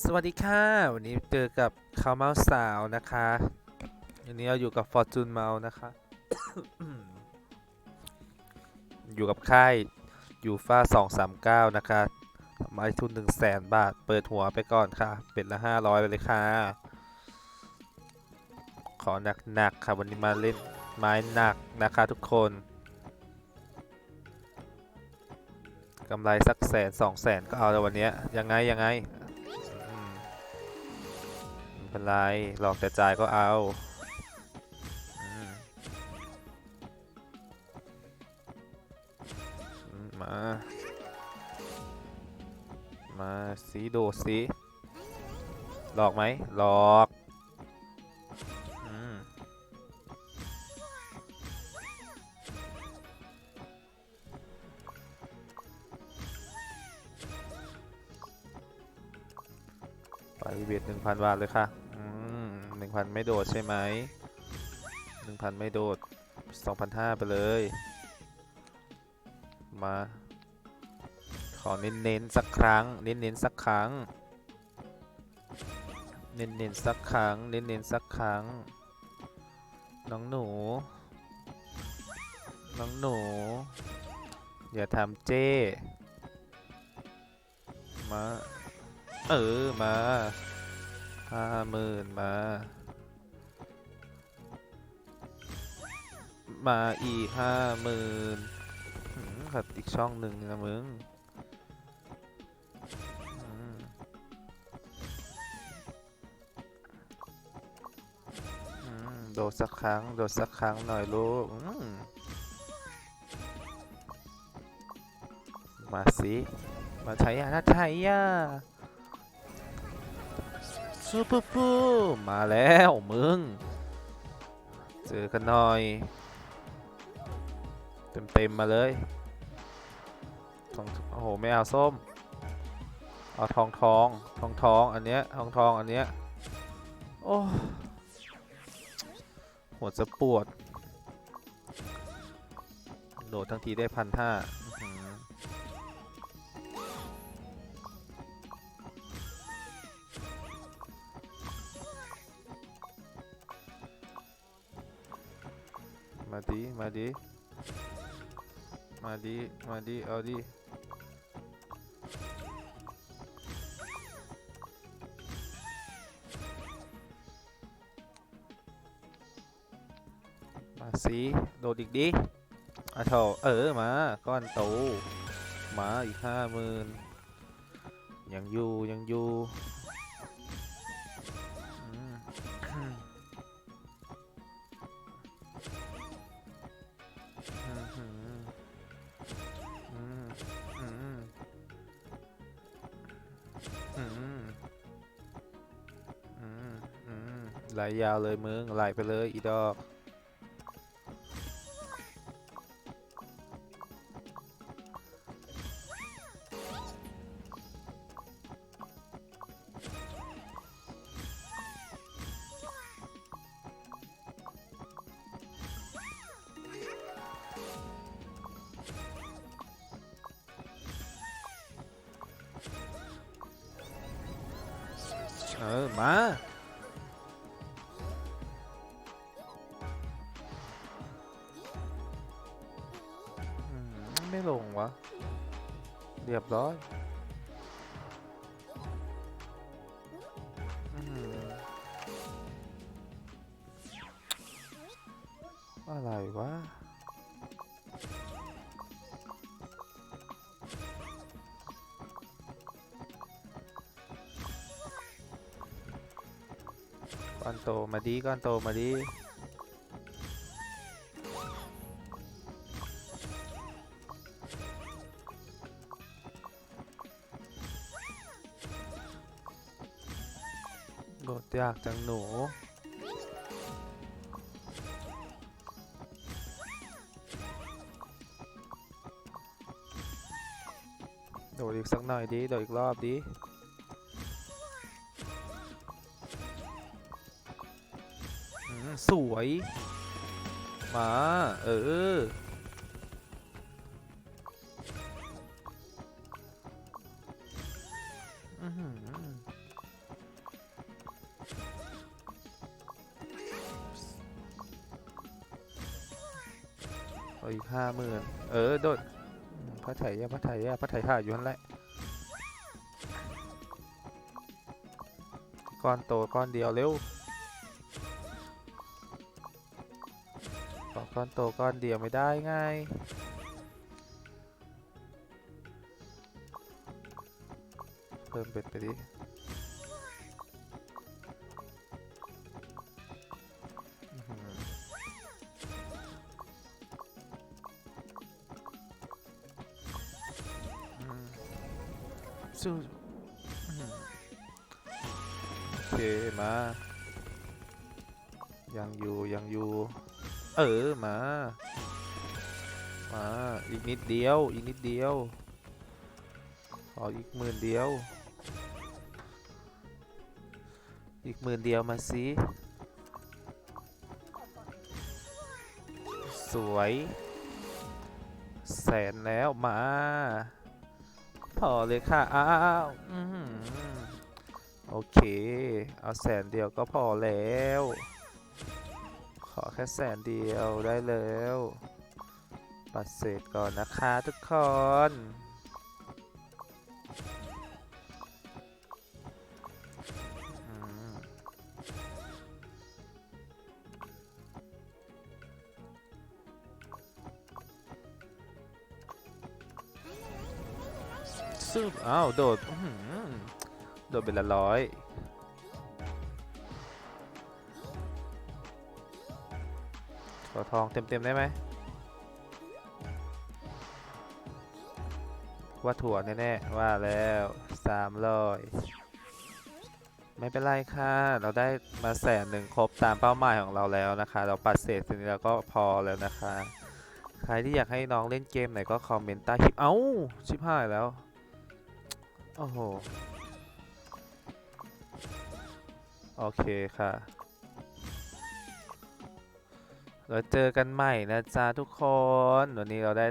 สวัสดีค่ะ วันนี้เจอกับข้าวเมาสาวนะคะวันนี้เราอยู่กับฟอร์จูนเมานะคะ อยู่กับค่ายยูฟ่า239นะคะไม้ทุน1 0 0 0 0แสนบาท เปิดหัวไปก่อนค่ะ เป็นละ500ไปเลยค่ะ ขอหนักๆค่ะ วันนี้มาเล่นไม้หนักนะคะทุกคนกำไรสักแสนสองแสนก็เอาแล้ววันนี้ยังไงยังไง เป็นไร หลอกแต่จ่ายก็เอาอมมา มาสีโดสีหลอกไหมหลอกไปเบียดหนึ่งพันบาทเลยค่ะ อืมหนึ่งพันไม่โดดใช่ไหมหนึ่งพันไม่โดดสองพันห้าไปเลย มา ขอเน้นๆสักครั้ง เน้นๆสักครั้ง เน้นๆสักครั้ง เน้นๆสักครั้ง น้องหนู น้องหนู อย่าทำเจ้ มา เออ มาห้าหมื่นมา มาอีกห้าหมื่นขัดอีกช่องหนึ่งนะมึงโดดสักครั้ง โดดสักครั้งหน่อยลูกมมาสิ มาใช้ยานะใช้ยาซูเปอร์ฟูมาแล้วมึง เจอกันหน่อย เต็มเต็มๆมาเลยทองโอ้โหไม่เอาส้ม เอาทองทองทองทองอันเนี้ยทองทองอันเนี้ยโอ้หัวจะปวด โดดทั้งทีได้พันห้ามาดี มาดี มาดีมาดีเอาดีมาสิโดดอีกดิอะเถอะเออ มา ก้อนโตมาอีกห้าหมื่นยังอยู่ ยังอยู่ ไหลยาวเลยมึงไหลไปเลยอีดอกเออมา ไม่ลงวะ เรียบร้อยอืมอะไรวะก้อนโตมาดีก้อนโตมาดี ดยากจังหนูโดดอีกสักหน่อยดิโดดอีกรอบดิสวย มา เออ อื้อ อาอีกห้าหมื่นเออโดดพระไถ่ยะพระไถ่ยะพระไถ่ห่าอยู่นั่นแหละก้อนโตก้อนเดียวเร็วขอก้อนโตก้อนเดียวไม่ได้ไงเพิ่มเป็ดไปดิ สู้โอเคมา ยังอยู่ยังอยู่ เออมา มาอีกนิดเดียวอีกนิดเดียวขออีกหมื่นเดียว อีกหมื่นเดียวมาสิสวย แสนแล้วมา พอเลยค่ะ อ้าวโอเค เอาแสนเดียวก็พอแล้ว ขอแค่แสนเดียวได้แล้ว ปัดเศษก่อนนะคะทุกคน ซึ่งอ้าวโดดโดดเป็นละร้อยขอทองเต็มๆได้ไหมว่าถั่วแน่ๆว่าแล้วสามร้อยไม่เป็นไรค่ะ เราได้มาแสนหนึ่งครบตามเป้าหมายของเราแล้วนะคะ เราปัดเศษทีนี้เราก็พอแล้วนะคะ ใครที่อยากให้น้องเล่นเกมไหนก็คอมเมนต์ใต้คลิป เอ้า ชิบหายแล้ว โอ้โห โอเคค่ะ เราเจอกันใหม่นะจ๊ะทุกคน วันนี้เราได้